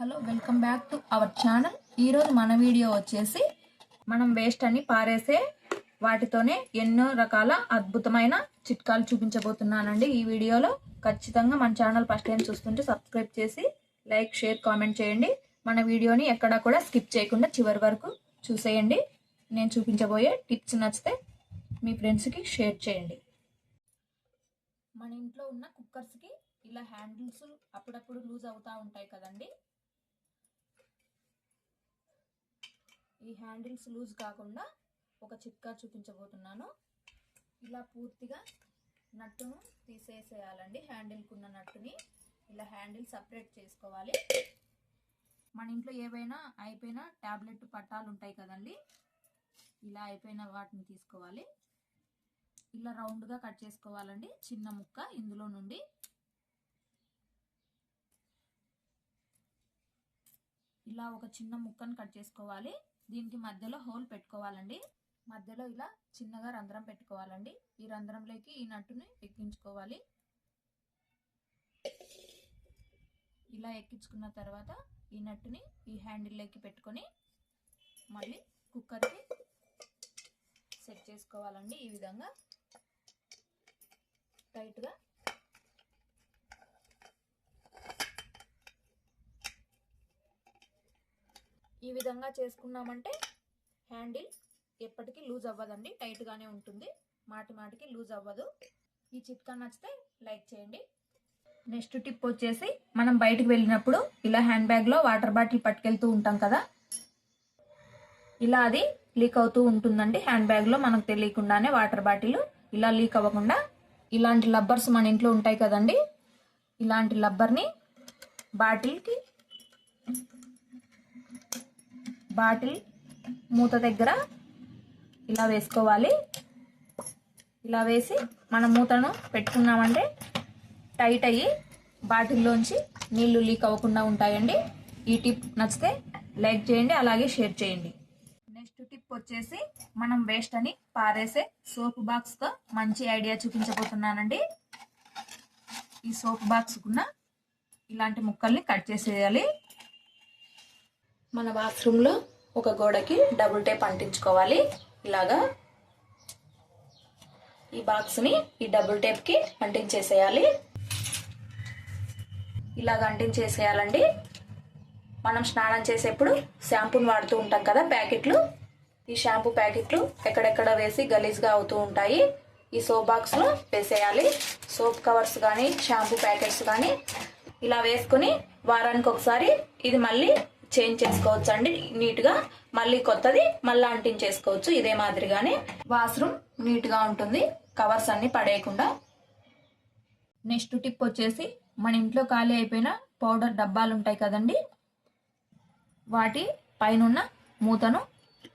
Hello welcome back to our channel. ఈరోజు మన video వచ్చేసి మనం వేస్ట్ అని పారేసే వాటితోనే ఎన్నో రకాల అద్భుతమైన చిట్కాలు చూపించబోతున్నానండి ఈ వీడియోలో. ఖచ్చితంగా మన ఛానల్ ఫస్ట్ టైం చూస్తుంటే సబ్స్క్రైబ్ చేసి లైక్ షేర్ కామెంట్ చేయండి. మన వీడియోని ఎక్కడా కూడా స్కిప్ చేయకుండా చివరి వరకు చూసేయండి. నేను చూపించబోయే టిప్స్ నచ్చితే మీ ఫ్రెండ్స్కి షేర్ చేయండి. మన ఇంట్లో ఉన్న కుక్కర్స్కి ఇలా హ్యాండిల్స్ అప్పుడప్పుడు లూజ్ అవుతూ ఉంటాయి కదండి. ఈ హ్యాండిల్స్ లూజ్ కాకుండా ఒక చిట్కా చూపించబోతున్నాను. ఇలా పూర్తిగా నట్టును తీసేసేయాలండి హ్యాండిల్కున్న నట్టుని. ఇలా హ్యాండిల్ సపరేట్ చేసుకోవాలి. మన ఇంట్లో ఏవైనా అయిపోయిన ట్యాబ్లెట్ పట్టాలు ఉంటాయి కదండి ఇలా అయిపోయిన వాటిని తీసుకోవాలి. ఇలా రౌండ్గా కట్ చేసుకోవాలండి చిన్న ముక్క ఇందులో నుండి. ఇలా ఒక చిన్న ముక్కను కట్ చేసుకోవాలి. దీనికి మధ్యలో హోల్ పెట్టుకోవాలండి. మధ్యలో ఇలా చిన్నగా రంధ్రం పెట్టుకోవాలండి. ఈ రంధ్రంలోకి ఈ నట్టుని ఎక్కించుకోవాలి. ఇలా ఎక్కించుకున్న తర్వాత ఈ నట్టుని ఈ హ్యాండిల్లోకి పెట్టుకొని మళ్ళీ కుక్కర్కి సెట్ చేసుకోవాలండి. ఈ విధంగా టైట్గా ఈ విధంగా చేసుకున్నామంటే హ్యాండిల్ ఎప్పటికీ లూజ్ అవ్వదండి టైట్గానే ఉంటుంది. మాటి మాటికి లూజ్ అవ్వదు. ఈ చిట్కా నచ్చితే లైక్ చేయండి. నెక్స్ట్ టిప్ వచ్చేసి మనం బయటకు వెళ్ళినప్పుడు ఇలా హ్యాండ్ బ్యాగ్లో వాటర్ బాటిల్ పట్టుకెళ్తూ ఉంటాం కదా? ఇలా అది లీక్ అవుతూ ఉంటుందండి. హ్యాండ్ బ్యాగ్లో మనకు తెలియకుండానే వాటర్ బాటిల్ ఇలా లీక్ అవ్వకుండా ఇలాంటి లబ్బర్స్ మన ఇంట్లో ఉంటాయి కదండి? ఇలాంటి లబ్బర్ని బాటిల్కి బాటిల్ మూత దగ్గర ఇలా వేసుకోవాలి. ఇలా వేసి మన మూతను పెట్టుకున్నామంటే టైట్ అయ్యి బాటిల్లోంచి నీళ్ళు లీక్ అవ్వకుండా ఉంటాయండి. ఈ టిప్ నచ్చితే లైక్ చేయండి అలాగే షేర్ చేయండి. నెక్స్ట్ టిప్ వచ్చేసి మనం వేస్ట్ అని పారేసే సోప్ బాక్స్తో మంచి ఐడియా చూపించబోతున్నానండి. ఈ సోప్ బాక్స్కున్న ఇలాంటి ముక్కల్ని కట్ చేసేయాలి. మన బాత్రూంలో ఒక గోడకి డబుల్ టేప్ అంటించుకోవాలి. ఇలాగా ఈ బాక్స్ని ఈ డబుల్ టేప్కి అంటించేసేయాలి. ఇలాగ అంటించేసేయాలండి. మనం స్నానం చేసేప్పుడు షాంపూని వాడుతూ ఉంటాం కదా ప్యాకెట్లు. ఈ షాంపూ ప్యాకెట్లు ఎక్కడెక్కడ వేసి గలీజ్గా అవుతూ ఉంటాయి. ఈ సోప్ బాక్స్లో వేసేయాలి. సోప్ కవర్స్ కానీ షాంపూ ప్యాకెట్స్ కానీ ఇలా వేసుకొని వారానికి ఒకసారి ఇది మళ్ళీ చేంజ్ చేసుకోవచ్చు అండి. నీట్గా మళ్ళీ కొత్తది మళ్ళీ అంటించేసుకోవచ్చు. ఇదే మాదిరిగానే వాష్రూమ్ నీట్గా ఉంటుంది. కవర్స్ అన్ని పడేయకుండా. నెక్స్ట్ టిప్ వచ్చేసి మన ఇంట్లో ఖాళీ అయిపోయిన పౌడర్ డబ్బాలు ఉంటాయి కదండి. వాటి పైనున్న మూతను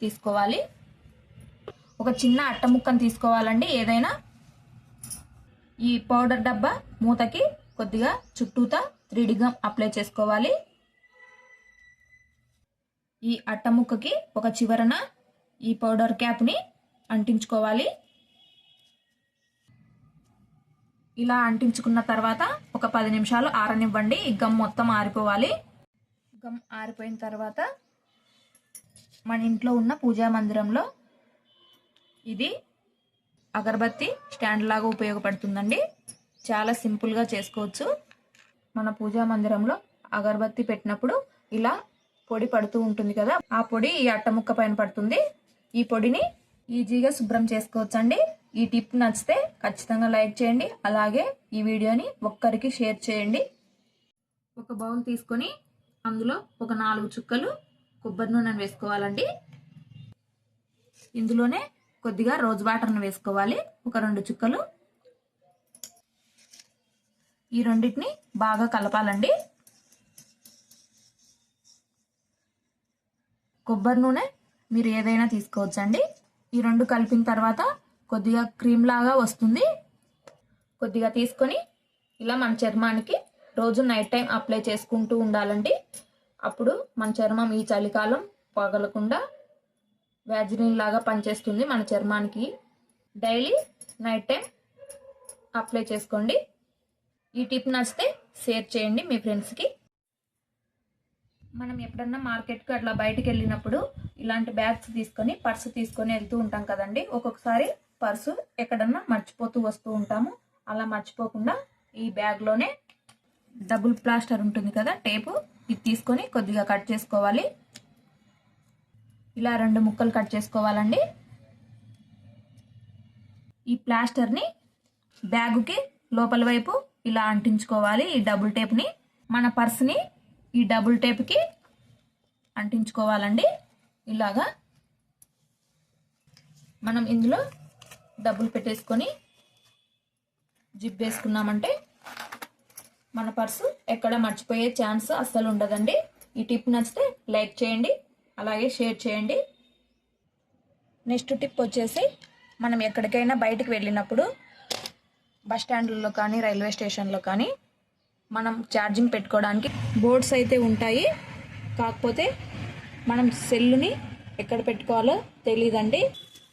తీసుకోవాలి. ఒక చిన్న అట్ట ముక్కను తీసుకోవాలండి. ఏదైనా ఈ పౌడర్ డబ్బా మూతకి కొద్దిగా చుట్టూతా త్రీడిగా అప్లై చేసుకోవాలి. ఈ అట్టముక్కకి ఒక చివరన ఈ పౌడర్ క్యాప్ని అంటించుకోవాలి. ఇలా అంటించుకున్న తర్వాత ఒక పది నిమిషాలు ఆరనివ్వండి. ఈ గమ్ మొత్తం ఆరిపోవాలి. గమ్ ఆరిపోయిన తర్వాత మన ఇంట్లో ఉన్న పూజా మందిరంలో ఇది అగరబత్తి స్టాండ్ లాగా ఉపయోగపడుతుందండి. చాలా సింపుల్గా చేసుకోవచ్చు. మన పూజా మందిరంలో అగరబత్తి పెట్టినప్పుడు ఇలా పొడి పడుతూ ఉంటుంది కదా ఆ పొడి ఈ అట్ట ముక్క పైన పడుతుంది. ఈ పొడిని ఈజీగా శుభ్రం చేసుకోవచ్చండి. ఈ టిప్ నచ్చితే ఖచ్చితంగా లైక్ చేయండి. అలాగే ఈ వీడియోని ఒక్కరికి షేర్ చేయండి. ఒక బౌల్ తీసుకొని అందులో ఒక నాలుగు చుక్కలు కొబ్బరి నూనెను వేసుకోవాలండి. ఇందులోనే కొద్దిగా రోజ్ వాటర్ను వేసుకోవాలి. ఒక రెండు చుక్కలు. ఈ రెండింటిని బాగా కలపాలండి. కొబ్బరి నూనె మీరు ఏదైనా తీసుకోవచ్చండి. ఈ రెండు కలిపిన తర్వాత కొద్దిగా క్రీమ్ లాగా వస్తుంది. కొద్దిగా తీసుకొని ఇలా మన చర్మానికి రోజు నైట్ టైం అప్లై చేసుకుంటూ ఉండాలండి. అప్పుడు మన చర్మం ఈ చలికాలం పగలకుండా వ్యాజిలిన్ లాగా పనిచేస్తుంది మన చర్మానికి. డైలీ నైట్ టైం అప్లై చేసుకోండి. ఈ టిప్ నచ్చితే షేర్ చేయండి మీ ఫ్రెండ్స్కి. మనం ఎప్పుడన్నా మార్కెట్కి అట్లా బయటకు వెళ్ళినప్పుడు ఇలాంటి బ్యాగ్స్ తీసుకొని పర్సు తీసుకొని వెళ్తూ ఉంటాం కదండి. ఒక్కొక్కసారి పర్సు ఎక్కడన్నా మర్చిపోతూ వస్తూ ఉంటాము. అలా మర్చిపోకుండా ఈ బ్యాగ్లోనే డబుల్ ప్లాస్టర్ ఉంటుంది కదా టేపు. ఇది తీసుకొని కొద్దిగా కట్ చేసుకోవాలి. ఇలా రెండు ముక్కలు కట్ చేసుకోవాలండి. ఈ ప్లాస్టర్ని బ్యాగుకి లోపల వైపు ఇలా అంటించుకోవాలి ఈ డబుల్ టేప్ని. మన పర్స్ని ఈ డబుల్ టేప్కి అంటించుకోవాలండి. ఇలాగా మనం ఇందులో డబ్బులు పెట్టేసుకొని జిప్ వేసుకున్నామంటే మన పర్సు ఎక్కడ మర్చిపోయే ఛాన్స్ అస్సలు ఉండదండి. ఈ టిప్ నచ్చితే లైక్ చేయండి అలాగే షేర్ చేయండి. నెక్స్ట్ టిప్ వచ్చేసి మనం ఎక్కడికైనా బయటకు వెళ్ళినప్పుడు బస్ స్టాండ్లలో కానీ రైల్వే స్టేషన్లో కానీ మనం ఛార్జింగ్ పెట్టుకోవడానికి బోర్డ్స్ అయితే ఉంటాయి. కాకపోతే మనం సెల్లుని ఎక్కడ పెట్టుకోవాలో తెలియదండి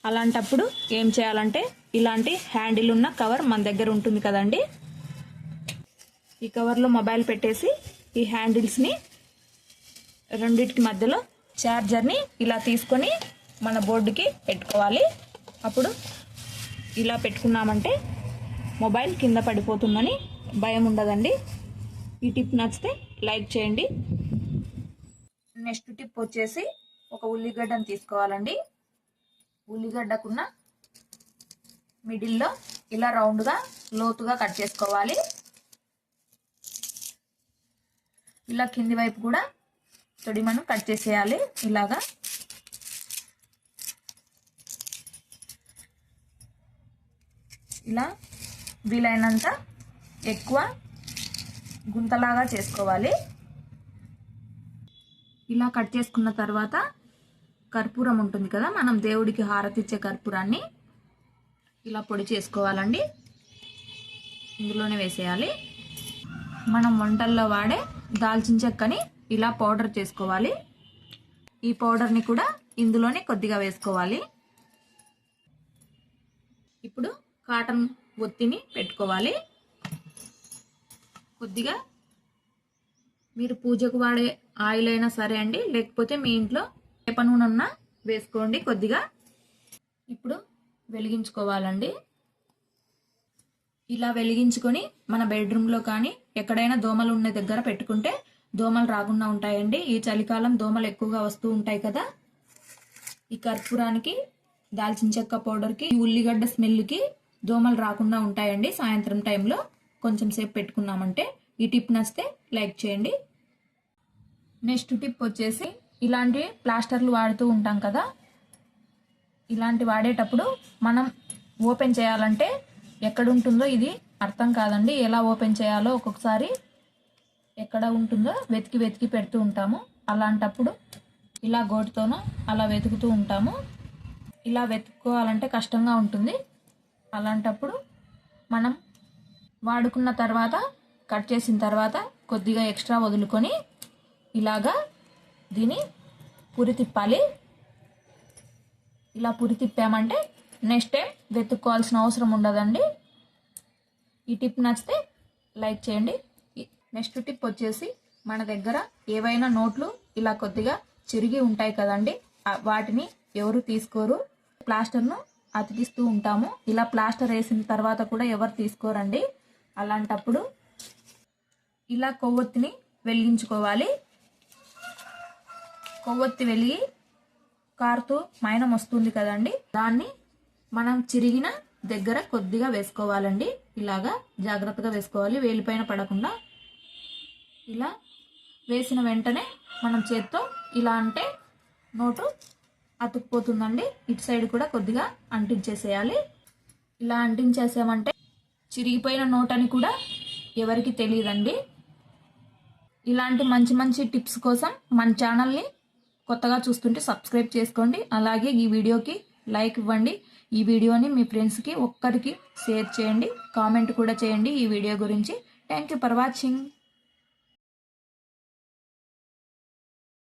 అలాంటప్పుడు ఏం చేయాలంటే ఇలాంటి హ్యాండిల్ ఉన్న కవర్ మన దగ్గర ఉంటుంది కదండి. ఈ కవర్లో మొబైల్ పెట్టేసి ఈ హ్యాండిల్స్ని రెండింటికి మధ్యలో ఛార్జర్ని ఇలా తీసుకొని మన బోర్డుకి పెట్టుకోవాలి. అప్పుడు ఇలా పెట్టుకున్నామంటే మొబైల్ కింద పడిపోతుందని భయం ఉండదండి. ఈ టిప్ నచ్చితే లైక్ చేయండి. నెక్స్ట్ టిప్ వచ్చేసి ఒక ఉల్లిగడ్డను తీసుకోవాలండి. ఉల్లిగడ్డకున్న మిడిల్లో ఇలా రౌండ్గా లోతుగా కట్ చేసుకోవాలి. ఇలా కింది వైపు కూడా తొడి మనం కట్ చేసేయాలి. ఇలాగా. ఇలా వీలైనంత ఎక్కువ గుంతలాగా చేసుకోవాలి. ఇలా కట్ చేసుకున్న తర్వాత కర్పూరం ఉంటుంది కదా మనం దేవుడికి హారతి ఇచ్చే కర్పూరాన్ని ఇలా పొడి చేసుకోవాలండి. ఇందులోనే వేసేయాలి. మనం వంటల్లో వాడే దాల్చిన చెక్కని ఇలా పౌడర్ చేసుకోవాలి. ఈ పౌడర్ని కూడా ఇందులోనే కొద్దిగా వేసుకోవాలి. ఇప్పుడు కాటన్ ఒత్తిని పెట్టుకోవాలి. కొద్దిగా మీరు పూజకు వాడే ఆయిల్ అయినా సరే అండి లేకపోతే మీ ఇంట్లో వేప నూనె ఉన్నా వేసుకోండి కొద్దిగా. ఇప్పుడు వెలిగించుకోవాలండి. ఇలా వెలిగించుకొని మన బెడ్రూమ్లో కానీ ఎక్కడైనా దోమలు ఉన్న దగ్గర పెట్టుకుంటే దోమలు రాకుండా ఉంటాయండి. ఈ చలికాలం దోమలు ఎక్కువగా వస్తూ ఉంటాయి కదా. ఈ కర్పూరానికి దాల్చిన చెక్క పౌడర్కి ఈ ఉల్లిగడ్డ స్మెల్కి దోమలు రాకుండా ఉంటాయండి సాయంత్రం టైంలో. కొంచెం సేపు పెట్టుకున్నామంటే ఈ టిప్ నచ్చితే లైక్ చేయండి. నెక్స్ట్ టిప్ వచ్చేసి ఇలాంటి ప్లాస్టర్లు వాడుతూ ఉంటాం కదా ఇలాంటి వాడేటప్పుడు మనం ఓపెన్ చేయాలంటే ఎక్కడ ఉంటుందో ఇది అర్థం కాదండి. ఎలా ఓపెన్ చేయాలో ఒక్కొక్కసారి ఎక్కడ ఉంటుందో వెతికి వెతికి పెడుతూ ఉంటాము. అలాంటప్పుడు ఇలా గోటుతోనూ అలా వెతుకుతూ ఉంటాము. ఇలా వెతుక్కోవాలంటే కష్టంగా ఉంటుంది. అలాంటప్పుడు మనం వాడుకున్న తర్వాత కట్ చేసిన తర్వాత కొద్దిగా ఎక్స్ట్రా వదులుకొని ఇలాగా దీన్ని పురి తిప్పాలి. ఇలా పురి తిప్పామంటే నెక్స్ట్ టైం వెతుక్కోవాల్సిన అవసరం ఉండదండి. ఈ టిప్ నచ్చితే లైక్ చేయండి. నెక్స్ట్ టిప్ వచ్చేసి మన దగ్గర ఏవైనా నోట్లు ఇలా కొద్దిగా చిరిగి ఉంటాయి కదండి వాటిని ఎవరు తీసుకోరు. ప్లాస్టర్ను అతికిస్తూ ఉంటాము. ఇలా ప్లాస్టర్ వేసిన తర్వాత కూడా ఎవరు తీసుకోరండి. అలాంటప్పుడు ఇలా కొవ్వొత్తిని వెలిగించుకోవాలి. కొవ్వొత్తి వెలిగి కారుతూ మైనం వస్తుంది కదండి. దాన్ని మనం చిరిగిన దగ్గర కొద్దిగా వేసుకోవాలండి. ఇలాగా జాగ్రత్తగా వేసుకోవాలి. వేలిపైన పడకుండా ఇలా వేసిన వెంటనే మనం చేత్తో ఇలా అంటే నోటు అతుక్కుపోతుందండి. ఇటు సైడ్ కూడా కొద్దిగా అంటించేసేయాలి. ఇలా అంటించేసామంటే చిరిగిపోయిన నోట్ అని కూడా ఎవరికి తెలియదండి. ఇలాంటి మంచి మంచి టిప్స్ కోసం మన ఛానల్ని కొత్తగా చూస్తుంటే సబ్స్క్రైబ్ చేసుకోండి. అలాగే ఈ వీడియోకి లైక్ ఇవ్వండి. ఈ వీడియోని మీ ఫ్రెండ్స్కి ఒక్కరికి షేర్ చేయండి. కామెంట్ కూడా చేయండి ఈ వీడియో గురించి. Thank you for watching.